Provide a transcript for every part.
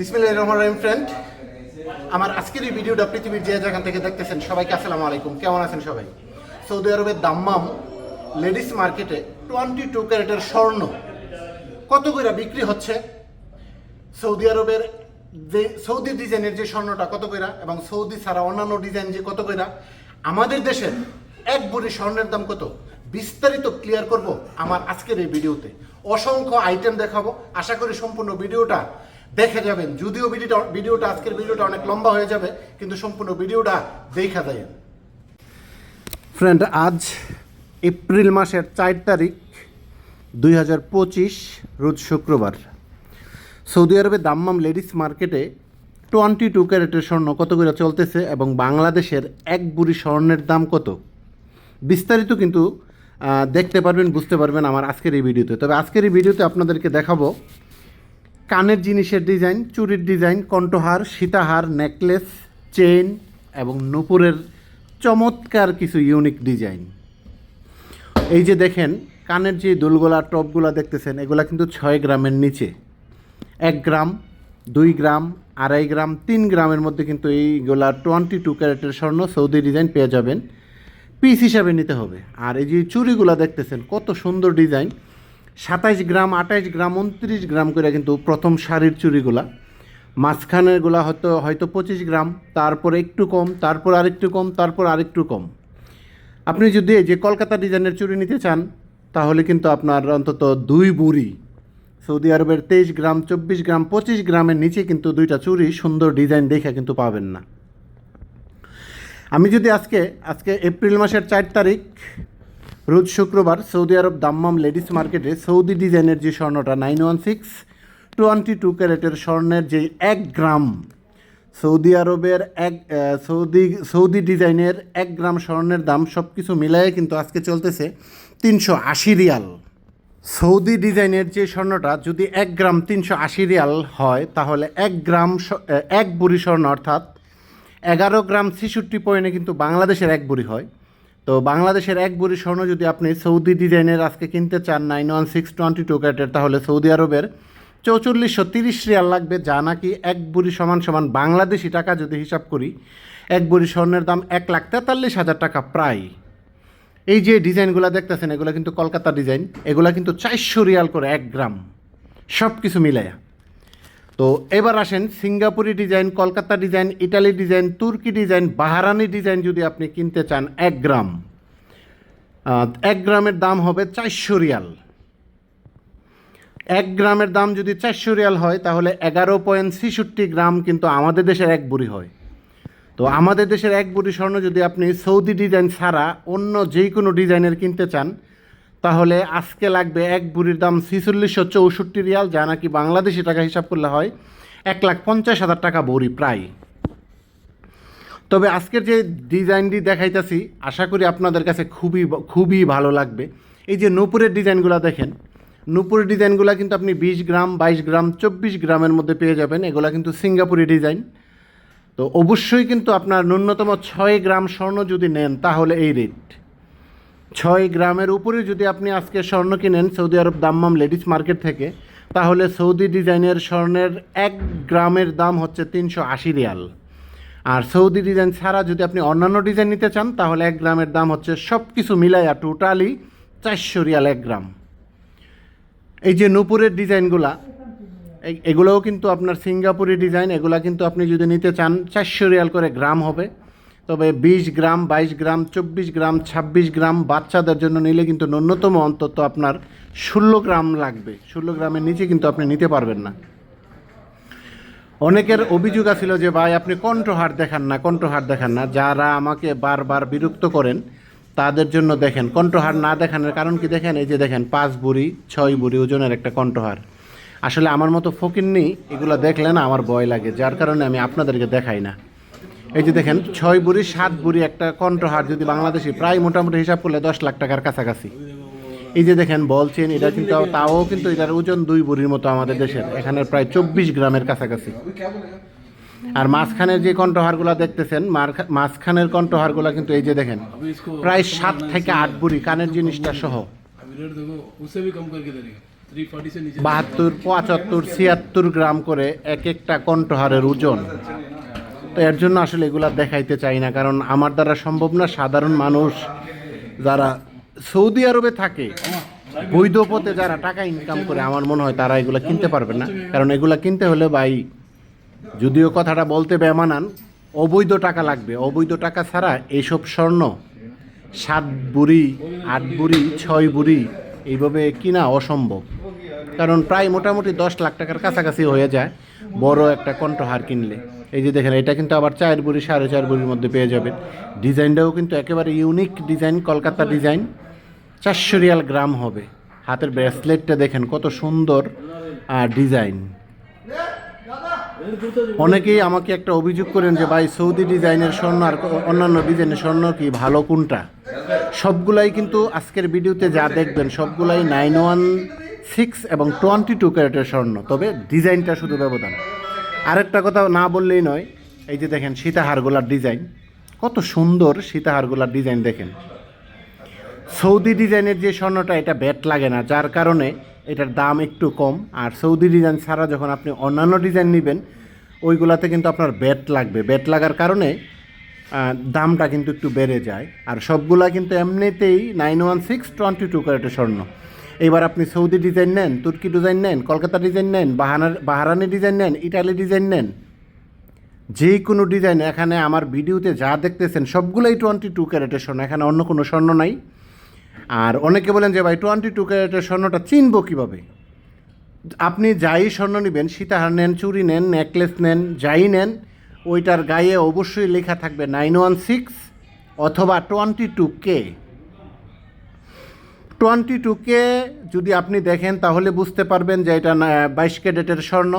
বিসমিল্লাহ রহমান রহিম ফ্রেন্ড আমার আজকের এই ভিডিওটা পৃথিবীর যে যেখান থেকে দেখতেছেন, সবাইকে আসসালামু আলাইকুম। কেমন আছেন সবাই? সৌদি আরবের দাম্মাম লেডিস মার্কেটে টোয়েন্টি টু ক্যারেটের স্বর্ণ কত করে বিক্রি হচ্ছে? সৌদি আরবের যে সৌদি ডিজাইনের যে স্বর্ণটা কত কইরা এবং সৌদি ছাড়া অন্যান্য ডিজাইন যে কত কইরা আমাদের দেশের এক ভরি স্বর্ণের দাম কত? বিস্তারিত ক্লিয়ার করব আমার আজকের এই ভিডিওতে অসংখ্য আইটেম দেখাবো। আশা করি সম্পূর্ণ ভিডিওটা দেখে যাবেন। যদিও ভিডিওটা ভিডিওটা আজকের ভিডিওটা অনেক লম্বা হয়ে যাবে, কিন্তু সম্পূর্ণ ভিডিওটা দেখা যায় ফ্রেন্ড আজ এপ্রিল মাসের চার তারিখ, দুই হাজার পঁচিশ, রোজ শুক্রবার। সৌদি আরবে দাম্মাম লেডিস মার্কেটে টোয়েন্টি টু ক্যারেটের স্বর্ণ কত করে চলতেছে এবং বাংলাদেশের এক বুড়ি স্বর্ণের দাম কত? বিস্তারিত কিন্তু দেখতে পারবেন, বুঝতে পারবেন আমার আজকের এই ভিডিওতে। তবে আজকের এই ভিডিওতে আপনাদেরকে দেখাবো কানের জিনিসের ডিজাইন, চুরির ডিজাইন, কণ্ঠহার, সীতাহার, নেকলেস, চেইন এবং নুপুরের চমৎকার কিছু ইউনিক ডিজাইন। এই যে দেখেন, কানের যে দুলগোলা টপগুলা দেখতেছেন, এগুলা কিন্তু ছয় গ্রামের নিচে। এক গ্রাম, দুই গ্রাম, আড়াই গ্রাম, তিন গ্রামের মধ্যে কিন্তু এইগুলা টোয়েন্টি টু ক্যারেটের স্বর্ণ সৌদি ডিজাইন পেয়ে যাবেন। পিস হিসাবে নিতে হবে। আর এই যে চুড়িগুলা দেখতেছেন, কত সুন্দর ডিজাইন। সাতাইশ গ্রাম আঠাইশ গ্রাম, উনত্রিশ গ্রাম করে কিন্তু প্রথম শাড়ির চুড়িগুলা। মাঝখানেরগুলা হয়তো হয়তো পঁচিশ গ্রাম, তারপর একটু কম, তারপর আরেকটু কম, তারপর আরেকটু কম। আপনি যদি যে কলকাতা ডিজাইনের চুড়ি নিতে চান, তাহলে কিন্তু আপনার অন্তত দুই বুড়ি, সৌদি আরবের তেইশ গ্রাম, চব্বিশ গ্রাম, পঁচিশ গ্রামের নিচে কিন্তু দুইটা চুড়ি সুন্দর ডিজাইন দেখে কিন্তু পাবেন না। আমি যদি আজকে আজকে এপ্রিল মাসের চার তারিখ রোজ শুক্রবার সৌদি আরব দাম্মাম লেডিস মার্কেটে সৌদি ডিজাইনের যে স্বর্ণটা nine one six twenty two ক্যারেটের স্বর্ণের যে এক গ্রাম, সৌদি আরবের এক সৌদি সৌদি ডিজাইনের এক গ্রাম স্বর্ণের দাম সব কিছু মিলায়ে কিন্তু আজকে চলতেছে তিনশো আশি রিয়াল। সৌদি ডিজাইনের যে স্বর্ণটা, যদি এক গ্রাম তিনশো আশি রিয়াল হয়, তাহলে এক গ্রাম এক বুড়ি স্বর্ণ, অর্থাৎ এগারো গ্রাম ছেষট্টি পয়েন্টে কিন্তু বাংলাদেশের এক বুড়ি হয়। তো বাংলাদেশের এক বুড়ি স্বর্ণ যদি আপনি সৌদি ডিজাইনের আজকে কিনতে চান nine one six twenty two ক্যারেটের, তাহলে সৌদি আরবের চৌচল্লিশশো তিরিশ রিয়াল লাগবে, যা নাকি এক বুড়ি সমান সমান বাংলাদেশি টাকা যদি হিসাব করি, এক বুড়ি স্বর্ণের দাম এক লাখ তেতাল্লিশ হাজার টাকা প্রায়। এই যে ডিজাইনগুলো দেখতেছেন, এগুলো কিন্তু কলকাতা ডিজাইন, এগুলো কিন্তু চারশো রিয়াল করে এক গ্রাম সব কিছু মিলাইয়া। তো এবার আসেন সিঙ্গাপুরি design, Kolkata design, Italy design, তুর্কি ডিজাইন, বাহারানি ডিজাইন যদি আপনি কিনতে চান, এক গ্রাম। এক গ্রামের দাম হবে চারশো রিয়াল। এক গ্রামের দাম যদি চারশো রিয়াল হয়, তাহলে এগারো পয়েন্ট ছেষট্টি গ্রাম কিন্তু আমাদের দেশের এক বুড়ি হয়। তো আমাদের দেশের এক বুড়ি স্বর্ণ যদি আপনি সৌদি ডিজাইন ছাড়া অন্য যে কোনো ডিজাইনের কিনতে চান তাহলে আজকে লাগবে এক বুড়ির দাম ছিচল্লিশশো চৌষট্টি রিয়াল, যা নাকি বাংলাদেশি টাকা হিসাব করলে হয় এক লাখ পঞ্চাশ হাজার টাকা বড়ি প্রায়। তবে আজকের যে ডিজাইনটি দেখাইতেছি, আশা করি আপনাদের কাছে খুবই খুবই ভালো লাগবে। এই যে নূপুরের ডিজাইনগুলো দেখেন, নূপুরের ডিজাইনগুলো কিন্তু আপনি বিশ গ্রাম, বাইশ গ্রাম, চব্বিশ গ্রামের মধ্যে পেয়ে যাবেন। এগুলো কিন্তু সিঙ্গাপুরি ডিজাইন। তো অবশ্যই কিন্তু আপনার ন্যূনতম ছয় গ্রাম স্বর্ণ যদি নেন, তাহলে এই রেট। ছয় গ্রামের উপরে যদি আপনি আজকে স্বর্ণ কিনেন Saudi Arabia Dammam ladies market থেকে, তাহলে সৌদি ডিজাইনের স্বর্ণের এক গ্রামের দাম হচ্ছে তিনশো আশি রিয়াল। আর সৌদি ডিজাইন ছাড়া যদি আপনি অন্যান্য ডিজাইন নিতে চান, তাহলে এক গ্রামের দাম হচ্ছে সব কিছু মিলাইয়া টোটালি চারশো রিয়াল এক গ্রাম। এই যে নূপুরের ডিজাইনগুলা এগুলোও কিন্তু আপনার সিঙ্গাপুরি ডিজাইন, এগুলা কিন্তু আপনি যদি নিতে চান, চারশো রিয়াল করে গ্রাম হবে। তবে বিশ গ্রাম, বাইশ গ্রাম, চব্বিশ গ্রাম, ছাব্বিশ গ্রাম বাচ্চাদের জন্য নিলে কিন্তু ন্যূনতম অন্তত আপনার ষোলো গ্রাম লাগবে। ষোলো গ্রামের নিচে কিন্তু আপনি নিতে পারবেন না। অনেকের অভিযোগ আছিল যে, ভাই, আপনি কণ্ঠহার দেখান না, কণ্ঠহার দেখান না। যারা আমাকে বারবার বিরক্ত করেন, তাদের জন্য দেখেন, কণ্ঠহার না দেখানোর কারণ কি দেখেন? এই যে দেখেন, পাঁচ বুড়ি, ছয় বুড়ি ওজনের একটা কণ্ঠহার। আসলে আমার মতো ফকির নেই এগুলো দেখলে না আমার ভয় লাগে, যার কারণে আমি আপনাদেরকে দেখাই না। এই যে দেখেন, ছয় বুড়ি, সাত বুড়ি একটা কণ্ঠহার যদি বাংলাদেশে, প্রায় মোটামুটি হিসাব করলে দশ লাখ টাকার কাছাকাছি। এই যে দেখেন বলছেন এটা কিন্তু তাও কিন্তু এটার ওজন দুই বুড়ির মতো আমাদের দেশের। এখানে প্রায় চব্বিশ গ্রামের কাছাকাছি। আর মাঝখানের যে কণ্ঠহারগুলো দেখতেছেন মাঝখানের কণ্ঠহারগুলো কিন্তু এই যে দেখেন, প্রায় সাত থেকে আট বুড়ি কানের জিনিসটা সহ। বাহাত্তর, পঁচাত্তর, ছিয়াত্তর গ্রাম করে এক একটা কণ্ঠহারের ওজন। তো এর জন্য আসলে এগুলা দেখাইতে চাই না, কারণ আমার দ্বারা সম্ভব না সাধারণ মানুষ যারা সৌদি আরবে থাকে, বৈধ পথে যারা টাকা ইনকাম করে, আমার মনে হয় তারা এগুলা কিনতে পারবে না। কারণ এগুলা কিনতে হলে ভাই, যদিও কথাটা বলতে বেমানান, অবৈধ টাকা লাগবে। অবৈধ টাকা ছাড়া এইসব স্বর্ণ, সাত বুড়ি, আট বুড়ি, ছয় বুড়ি, এইভাবে কিনা অসম্ভব। কারণ প্রায় মোটামুটি দশ লাখ টাকার কাছাকাছি হয়ে যায়, বড় একটা কণ্ঠহার কিনলে। এই যে দেখেন, এটা কিন্তু আবার চার বুড়ি, সাড়ে চার বুড়ির মধ্যে পেয়ে যাবেন। ডিজাইনটাও কিন্তু একেবারে ইউনিক ডিজাইন কলকাতা ডিজাইন চারশো রিয়াল গ্রাম হবে। হাতের ব্রেসলেটটা দেখেন, কত সুন্দর ডিজাইন অনেকেই আমাকে একটা অভিযোগ করেন যে, ভাই, সৌদি ডিজাইনের স্বর্ণ আর অন্যান্য ডিজাইনের স্বর্ণ কি ভালো, কোনটা? সবগুলাই কিন্তু আজকের ভিডিওতে যা দেখবেন, সবগুলাই নাইন ওয়ান সিক্স এবং টোয়েন্টি টু ক্যারেটের স্বর্ণ। তবে ডিজাইনটা শুধু ব্যবধান। আরেকটা কথা না বললেই নয়, এই যে দেখেন সীতাহারগুলার ডিজাইন, কত সুন্দর সীতাহারগুলার ডিজাইন দেখেন। সৌদি ডিজাইনের যে স্বর্ণটা, এটা ব্যাট লাগে না, যার কারণে এটার দাম একটু কম। আর সৌদি ডিজাইন ছাড়া যখন আপনি অন্যান্য ডিজাইন নেবেন, ওইগুলাতে কিন্তু আপনার ব্যাট লাগবে। ব্যাট লাগার কারণে দামটা কিন্তু একটু বেড়ে যায়। আর সবগুলা কিন্তু এমনিতেই nine one six twenty two ক্যারেটের স্বর্ণ। এবার আপনি সৌদি ডিজাইন নেন, তুর্কি ডিজাইন নেন, কলকাতা ডিজাইন নেন বাহানার বাহারানি ডিজাইন নেন, ইটালি ডিজাইন নেন যে কোনো ডিজাইন এখানে আমার ভিডিওতে যা দেখতেছেন সবগুলোই টোয়েন্টি টু ক্যারেটের স্বর্ণ, এখানে অন্য কোনো স্বর্ণ নাই। আর অনেকে বলেন যে ভাই টোয়েন্টি টু ক্যারেটের স্বর্ণটা চিনবো কীভাবে? আপনি যাই স্বর্ণ নেবেন, সীতাহার নেন চুরি নেন নেকলেস নেন, যাই নেন, ওইটার গায়ে অবশ্যই লেখা থাকবে নাইন ওয়ান সিক্স অথবা twenty two K twenty two K যদি আপনি দেখেন, তাহলে বুঝতে পারবেন যে এটা বাইশ ক্যারেটের স্বর্ণ।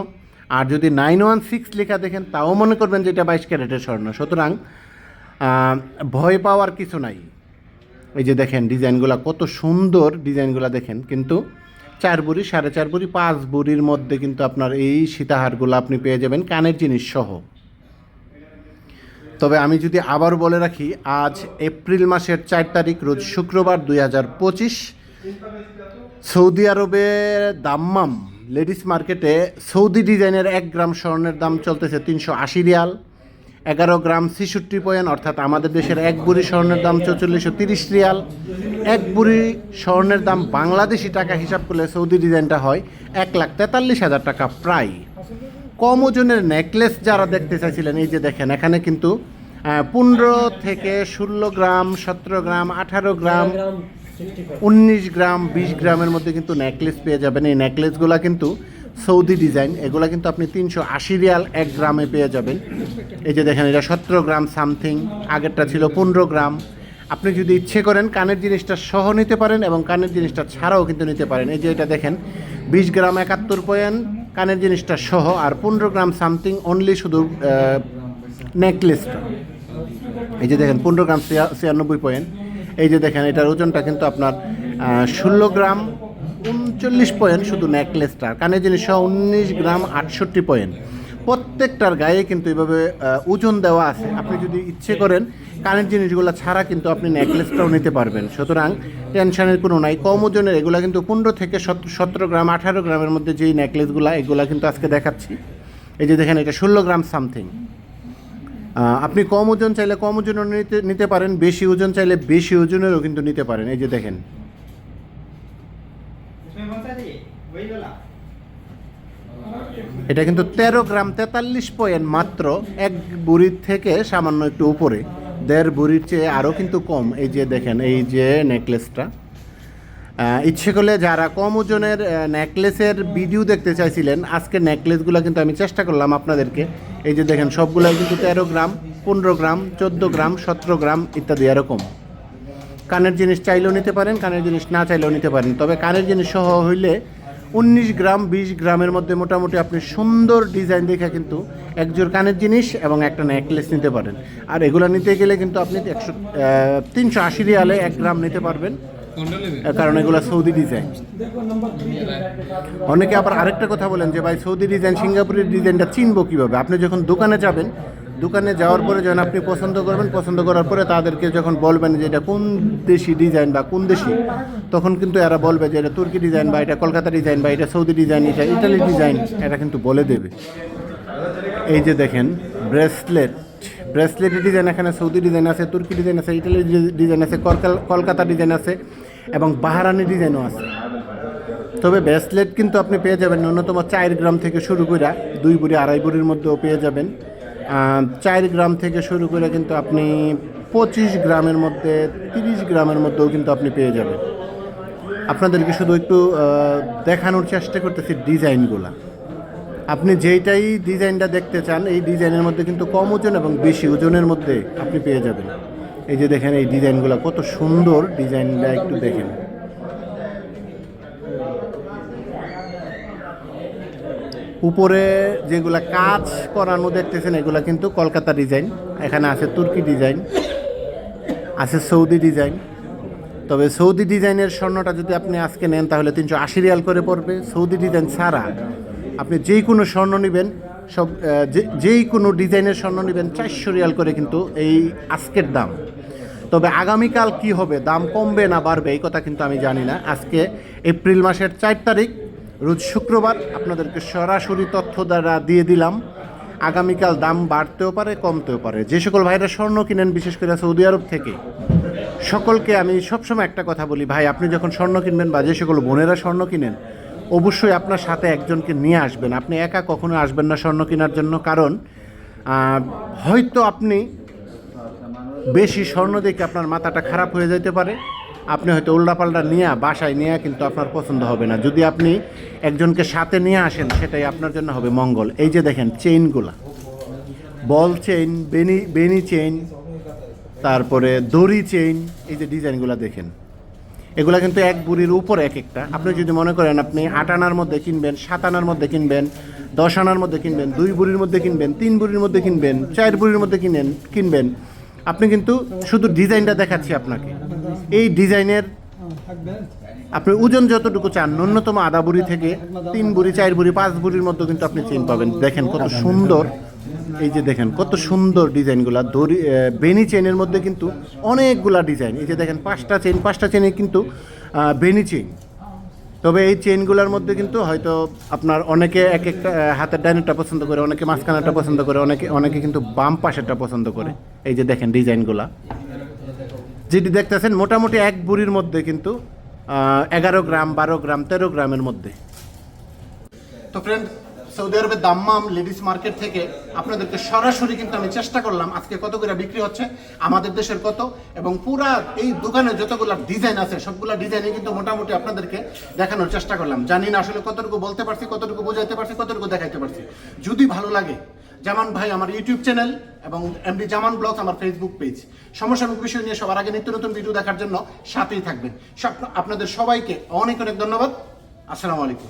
আর যদি নাইন ওয়ান সিক্স লেখা দেখেন, তাও মনে করবেন যে এটা বাইশ ক্যারেটের স্বর্ণ। সুতরাং ভয় পাওয়ার কিছু নাই। এই যে দেখেন, ডিজাইনগুলো কত সুন্দর ডিজাইনগুলো দেখেন। কিন্তু চার বুড়ি, সাড়ে চার বুড়ি, পাঁচ বুড়ির মধ্যে কিন্তু আপনার এই সীতাহারগুলো আপনি পেয়ে যাবেন, কানের জিনিস সহ। তবে আমি যদি আবার বলে রাখি, আজ এপ্রিল মাসের চার তারিখ, রোজ শুক্রবার দুই হাজার পঁচিশ, সৌদি আরবের দাম্মাম লেডিস মার্কেটে সৌদি ডিজাইনের এক গ্রাম স্বর্ণের দাম চলতেছে তিনশো আশি রিয়াল। এগারো গ্রাম ছেষট্টি পয়েন্ট, অর্থাৎ আমাদের দেশের এক বুড়ি স্বর্ণের দাম চৌচল্লিশশো তিরিশ রিয়াল। এক বুড়ি স্বর্ণের দাম বাংলাদেশি টাকা হিসাব করলে সৌদি ডিজাইনটা হয় এক লাখ তেতাল্লিশ হাজার টাকা প্রায়। কম ওজনের নেকলেস যারা দেখতে চাইছিলেন, এই যে দেখেন, এখানে কিন্তু পনেরো থেকে ষোলো গ্রাম, সতেরো গ্রাম, আঠারো গ্রাম, উনিশ গ্রাম, বিশ গ্রামের মধ্যে কিন্তু নেকলেস পেয়ে যাবেন। এই নেকলেসগুলো কিন্তু সৌদি ডিজাইন, এগুলো কিন্তু আপনি তিনশো আশি রিয়াল এক গ্রামে পেয়ে যাবেন। এই যে দেখেন, এটা সতেরো গ্রাম সামথিং, আগেরটা ছিল পনেরো গ্রাম। আপনি যদি ইচ্ছে করেন কানের জিনিসটা সহ নিতে পারেন এবং কানের জিনিসটা ছাড়াও কিন্তু নিতে পারেন। এই যে এটা দেখেন, বিশ গ্রাম একাত্তর পয়েন্ট কানের জিনিসটা সহ আর পনেরো গ্রাম সামথিং অনলি শুধু নেকলেসটা এই যে দেখেন, পনেরো গ্রাম ছিয়ানব্বই পয়েন্ট এই যে দেখেন, এটার ওজনটা কিন্তু আপনার ষোলো গ্রাম উনচল্লিশ পয়েন্ট শুধু নেকলেসটা কানের জিনিস সহ উনিশ গ্রাম আটষট্টি পয়েন্ট প্রত্যেকটার গায়ে কিন্তু এভাবে ওজন দেওয়া আছে। আপনি যদি ইচ্ছে করেন কানের জিনিসগুলো ছাড়া কিন্তু আপনি নেকলেসটাও নিতে পারবেন। সুতরাং টেনশনের কোনো নাই। কম ওজনের এগুলো কিন্তু পনেরো থেকে সতেরো গ্রাম, আঠারো গ্রামের মধ্যে যেই নেকলেসগুলো এগুলো কিন্তু আজকে দেখাচ্ছি। এই যে দেখেন, এটা ষোলো গ্রাম সামথিং আপনি কম ওজন চাইলে কম ওজনও নিতে নিতে পারেন, বেশি ওজন চাইলে বেশি ওজনেরও কিন্তু নিতে পারেন। এই যে দেখেন। এটা কিন্তু তেরো গ্রাম তেতাল্লিশ পয়েন্ট মাত্র এক বুড়ির থেকে সামান্য একটু উপরে। দেড় বুড়ির চেয়ে আরও কিন্তু কম। এই যে দেখেন, এই যে নেকলেসটা ইচ্ছে করলে যারা কম ওজনের নেকলেসের ভিডিও দেখতে চাইছিলেন আজকে নেকলেসগুলো কিন্তু আমি চেষ্টা করলাম আপনাদেরকে। এই যে দেখেন, সবগুলাই কিন্তু তেরো গ্রাম, পনেরো গ্রাম, চোদ্দ গ্রাম, সতেরো গ্রাম ইত্যাদি এরকম। কানের জিনিস চাইলেও নিতে পারেন, কানের জিনিস না চাইলেও নিতে পারেন। তবে কানের জিনিস সহ হইলে উনিশ গ্রাম, বিশ গ্রামের মধ্যে মোটামুটি আপনি সুন্দর ডিজাইন দেখে কিন্তু একজোর কানের জিনিস এবং একটা নেকলেস নিতে পারেন। আর এগুলো নিতে গেলে কিন্তু আপনি একশো তিনশো আশি রিয়ালে এক গ্রাম নিতে পারবেন। কারণ এগুলো সৌদি ডিজাইন অনেকে আবার আরেকটা কথা বলেন যে, ভাই, সৌদি ডিজাইন সিঙ্গাপুরের ডিজাইনটা চিনবো কীভাবে? আপনি যখন দোকানে যাবেন, দোকানে যাওয়ার পরে যখন আপনি পছন্দ করবেন, পছন্দ করার পরে তাদেরকে যখন বলবেন যে, এটা কোন দেশি ডিজাইন বা কোন দেশি? তখন কিন্তু এরা বলবে যে, এটা তুর্কি ডিজাইন বা এটা কলকাতা ডিজাইন বা এটা সৌদি ডিজাইন এটা ইটালি ডিজাইন এটা কিন্তু বলে দেবে। এই যে দেখেন ব্রেসলেট ব্রেসলেটের ডিজাইন এখানে সৌদি ডিজাইন আছে, তুর্কি ডিজাইন আছে ইটালি ডিজাইন আছে, কলকাতা ডিজাইন আছে এবং বাহারানি ডিজাইনও আছে। তবে ব্রেসলেট কিন্তু আপনি পেয়ে যাবেন ন্যূনতম চার গ্রাম থেকে শুরু করে দুই বুড়ি, আড়াই বুড়ির মধ্যেও পেয়ে যাবেন। চার গ্রাম থেকে শুরু করে কিন্তু আপনি পঁচিশ গ্রামের মধ্যে, তিরিশ গ্রামের মধ্যেও কিন্তু আপনি পেয়ে যাবেন। আপনাদেরকে শুধু একটু দেখানোর চেষ্টা করতেছি ডিজাইনগুলা আপনি যেইটাই ডিজাইনটা দেখতে চান, এই ডিজাইনের মধ্যে কিন্তু কম ওজন এবং বেশি ওজনের মধ্যে আপনি পেয়ে যাবেন। এই যে দেখেন এই ডিজাইনগুলো, কত সুন্দর ডিজাইনটা একটু দেখেন। উপরে যেগুলা কাজ করানো দেখতেছেন, এগুলা কিন্তু কলকাতা ডিজাইন, এখানে আছে তুর্কি ডিজাইন, আছে সৌদি ডিজাইন। তবে সৌদি ডিজাইনের স্বর্ণটা যদি আপনি আজকে নেন, তাহলে তিনশো আশি রিয়াল করে পড়বে। সৌদি ডিজাইন ছাড়া আপনি যেই কোনো স্বর্ণ নেবেন, সব যেই কোনো ডিজাইনের স্বর্ণ নেবেন, চারশো রিয়াল করে কিন্তু এই আজকের দাম। তবে আগামীকাল কি হবে, দাম কমবে না বাড়বে, এই কথা কিন্তু আমি জানি না। আজকে এপ্রিল মাসের চার তারিখ, রোজ শুক্রবার, আপনাদেরকে সরাসরি তথ্য দ্বারা দিয়ে দিলাম। আগামীকাল দাম বাড়তেও পারে, কমতেও পারে। যে সকল ভাইরা স্বর্ণ কিনেন, বিশেষ করে সৌদি আরব থেকে, সকলকে আমি সবসময় একটা কথা বলি, ভাই, আপনি যখন স্বর্ণ কিনবেন বা যে সকল বোনেরা স্বর্ণ কিনেন অবশ্যই আপনার সাথে একজনকে নিয়ে আসবেন। আপনি একা কখনো আসবেন না স্বর্ণ কেনার জন্য, কারণ হয়তো আপনি বেশি স্বর্ণ দেখে আপনার মাথাটা খারাপ হয়ে যেতে পারে। আপনি হয়তো উল্টাপাল্টা নিয়ে, বাসায় নিয়ে কিন্তু আপনার পছন্দ হবে না। যদি আপনি একজনকে সাথে নিয়ে আসেন, সেটাই আপনার জন্য হবে মঙ্গল। এই যে দেখেন চেইনগুলা বল চেইন বেনি বেনি চেইন তারপরে দড়ি চেইন এই যে ডিজাইনগুলো দেখেন। এগুলা কিন্তু এক বুড়ির উপর এক একটা। আপনি যদি মনে করেন আপনি আট আনার মধ্যে কিনবেন, সাত আনার মধ্যে কিনবেন, দশ আনার মধ্যে কিনবেন, দুই বুড়ির মধ্যে কিনবেন, তিন বুড়ির মধ্যে কিনবেন, চার বুড়ির মধ্যে কিনেন, কিনবেন। আপনি কিন্তু শুধু ডিজাইনটা দেখাচ্ছি আপনাকে। এই ডিজাইনের আপনি ওজন যতটুকু চান, ন্যূনতম আধা বুড়ি থেকে তিন বুড়ি, চার বুড়ি, পাঁচ বুড়ির মধ্যে কিন্তু আপনি চেন পাবেন। দেখেন কত সুন্দর। এই যে দেখেন, কত সুন্দর ডিজাইনগুলা। দড়ি বেনি চেনের মধ্যে কিন্তু অনেকগুলা ডিজাইন। এই যে দেখেন, পাঁচটা চেন পাঁচটা চেনে কিন্তু বেনি চেন তবে এই চেনগুলোর মধ্যে কিন্তু হয়তো আপনার অনেকে এক একটা হাতের ডাইনেরটা পছন্দ করে, অনেকে মাঝখানেরটা পছন্দ করে, অনেকে অনেকে কিন্তু বাম পাশেরটা পছন্দ করে। এই যে দেখেন ডিজাইনগুলা। যেটি দেখতেছেন, মোটামুটি এক বুড়ির মধ্যে কিন্তু এগারো গ্রাম, বারো গ্রাম, তেরো গ্রামের মধ্যে। তো ফ্রেন্ড সৌদি আরবের দাম্মাম লেডিস মার্কেট থেকে আপনাদেরকে সরাসরি কিন্তু আমি চেষ্টা করলাম আজকে কত করে বিক্রি হচ্ছে, আমাদের দেশের কত, এবং পুরা এই দোকানে যতগুলো ডিজাইন আছে, সবগুলো ডিজাইনে কিন্তু মোটামুটি আপনাদেরকে দেখানোর চেষ্টা করলাম। জানি না আসলে কতটুকু বলতে পারছি, কতটুকু বোঝাইতে পারছি, কতটুকু দেখাইতে পারছি। যদি ভালো লাগে, জামান ভাই আমার ইউটিউব চ্যানেল এবং এমডি জামান ব্লগ আমার ফেসবুক পেজ সমসাময়িক বিষয় নিয়ে সবার আগে নিত্য নতুন ভিডিও দেখার জন্য সাথেই থাকবেন। আপনাদের সবাইকে অনেক অনেক ধন্যবাদ। আসসালামু আলাইকুম।